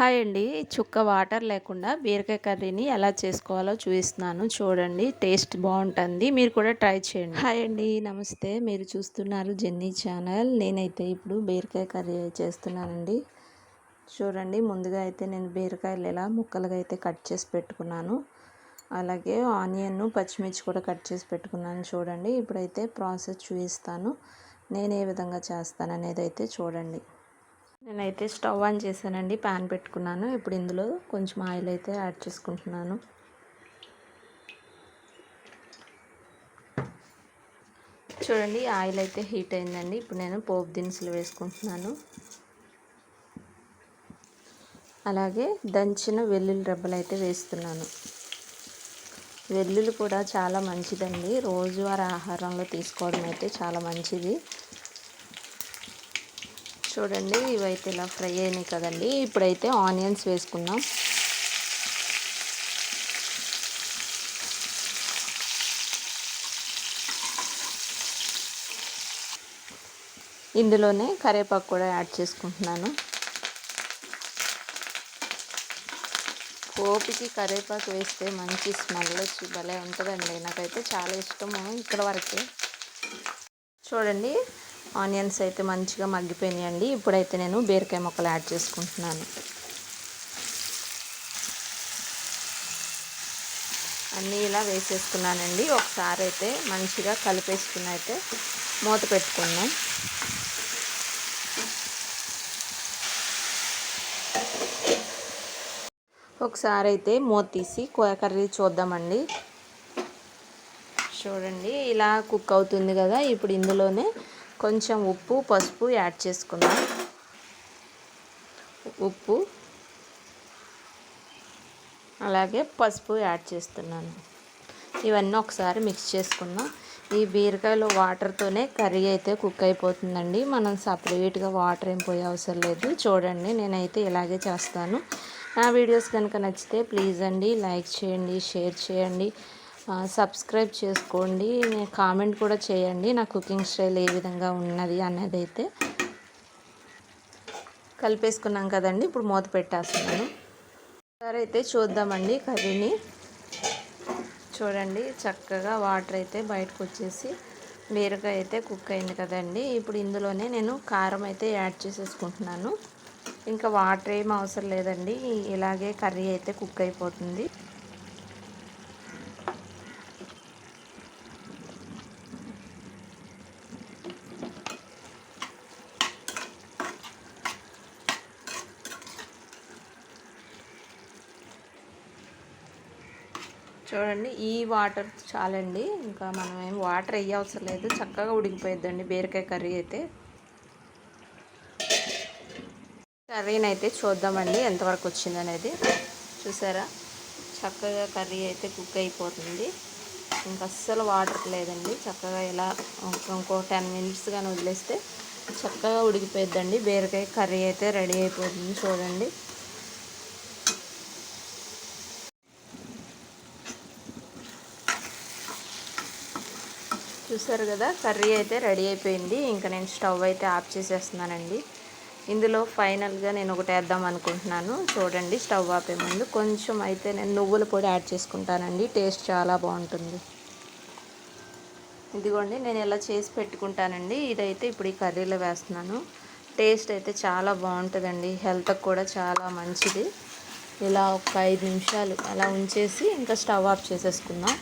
Hi అండి. చుక్క water లేకుండా బీరకాయ కర్రీని ఎలా చేసుకోవాలో చూపిస్తున్నాను. చూడండి టేస్ట్ బాగుంటుంది. మీరు కూడా ట్రై చేయండి. హాయ్ అండి. నమస్తే. మీరు చూస్తున్నారు జెన్నీ ఛానల్. నేనైతే ఇప్పుడు బీరకాయ కర్రీ చేస్తున్నానండి. చూడండి ముందుగా అయితే నేను బీరకాయలు ఎలా ముక్కలుగా అయితే కట్ చేసి పెట్టుకున్నాను. అలాగే ఆనియన్ను పచ్చిమిర్చి కూడా కట్ చేసి పెట్టుకున్నాను. చూడండి ఇప్పుడైతే ప్రాసెస్ చూపిస్తాను. నేను ఏ విధంగా చేస్తాను అనేది అయితే చూడండి. నేనైతే స్టవ్ ఆన్ చేశానండి ప్యాన్ పెట్టుకున్నాను. ఇప్పుడు ఇందులో కొంచెం ఆయిల్ అయితే యాడ్ చేసుకుంటున్నాను. చూడండి ఆయిల్ అయితే హీట్ అయిందండి. ఇప్పుడు నేను పోపు దినుసులు వేసుకుంటున్నాను. అలాగే దంచిన వెల్లుల్లి రెబ్బలు అయితే వేస్తున్నాను. వెల్లుల్లి కూడా చాలా మంచిదండి. రోజువారీ ఆహారంలో తీసుకోవడం అయితే చాలా మంచిది. చూడండి ఇవైతే ఇలా ఫ్రై అయినాయి కదండి. ఇప్పుడైతే ఆనియన్స్ వేసుకుందాం. ఇందులోనే కరేపాకు కూడా యాడ్ చేసుకుంటున్నాను. కోపికి కరేపాకు వేస్తే మంచి స్మెల్ వచ్చి భలే ఉంటుందండి. నాకైతే చాలా ఇష్టము ఇక్కడ వరకే. చూడండి ఆనియన్స్ అయితే మంచిగా మగ్గిపోయినాయండి. ఇప్పుడైతే నేను బీరకాయ ముక్కలు యాడ్ చేసుకుంటున్నాను. అన్నీ ఇలా వేసేసుకున్నానండి. ఒకసారి అయితే మంచిగా కలిపేసుకుని అయితే మూత పెట్టుకున్నాం. ఒకసారి అయితే మూత తీసి కర్రీ చూద్దామండి. చూడండి ఇలా కుక్ అవుతుంది కదా. ఇప్పుడు ఇందులోనే కొంచెం ఉప్పు పసుపు యాడ్ చేసుకుందాం. ఉప్పు అలాగే పసుపు యాడ్ చేస్తున్నాను. ఇవన్నీ ఒకసారి మిక్స్ చేసుకుందాం. ఈ బీరకాయలో వాటర్తోనే కర్రీ అయితే కుక్ అయిపోతుందండి. మనం సపరేట్గా వాటర్ ఏం పోయే అవసరం లేదు. చూడండి నేనైతే ఇలాగే చేస్తాను. నా వీడియోస్ కనుక నచ్చితే ప్లీజ్ అండి లైక్ చేయండి షేర్ చేయండి. సబ్స్క్రైబ్ చేసుకోండి కామెంట్ కూడా చేయండి నా కుకింగ్ స్టైల్ ఏ విధంగా ఉన్నది అనేది అయితే కలిపేసుకున్నాం కదండి ఇప్పుడు మూత పెట్టేస్తున్నాను. సరే అయితే చూద్దామండి కర్రీని. చూడండి చక్కగా వాటర్ అయితే బయటకు వచ్చేసి బీరకాయ అయితే కుక్ అయింది కదండి. ఇప్పుడు ఇందులోనే నేను కారం అయితే యాడ్ చేసేసుకుంటున్నాను. ఇంకా వాటర్ ఏం అవసరం లేదండి ఇలాగే కర్రీ అయితే కుక్ అయిపోతుంది. చూడండి ఈ వాటర్ చాలండి. ఇంకా మనం ఏం వాటర్ వేయ అవసరం లేదు. చక్కగా ఉడికిపోయిద్దండి బీరకాయ కర్రీ అయితే. కర్రీని అయితే చూద్దామండి ఎంతవరకు వచ్చింది అనేది చూసారా? చక్కగా కర్రీ అయితే కుక్ అయిపోతుంది. ఇంకా అస్సలు వాటర్ లేదండి. చక్కగా ఇలా ఇంకో టెన్ మినిట్స్ కానీ వదిలేస్తే చక్కగా ఉడికిపోయిద్దండి. బీరకాయ కర్రీ అయితే రెడీ అయిపోతుంది చూడండి. చూసారు కదా కర్రీ అయితే రెడీ అయిపోయింది. ఇంకా నేను స్టవ్ అయితే ఆఫ్ చేసేస్తున్నానండి. ఇందులో ఫైనల్గా నేను ఒకటి వేద్దాం అనుకుంటున్నాను. చూడండి స్టవ్ ఆపే ముందు కొంచెం అయితే నేను నువ్వుల పొడి యాడ్ చేసుకుంటానండి. టేస్ట్ చాలా బాగుంటుంది. ఇదిగోండి నేను ఇలా చేసి పెట్టుకుంటానండి. ఇదైతే ఇప్పుడు ఈ కర్రీలో వేస్తున్నాను. టేస్ట్ అయితే చాలా బాగుంటుందండి. హెల్త్కి కూడా చాలా మంచిది. ఇలా ఒక ఐదు నిమిషాలు అలా ఉంచేసి ఇంకా స్టవ్ ఆఫ్ చేసేసుకుందాం.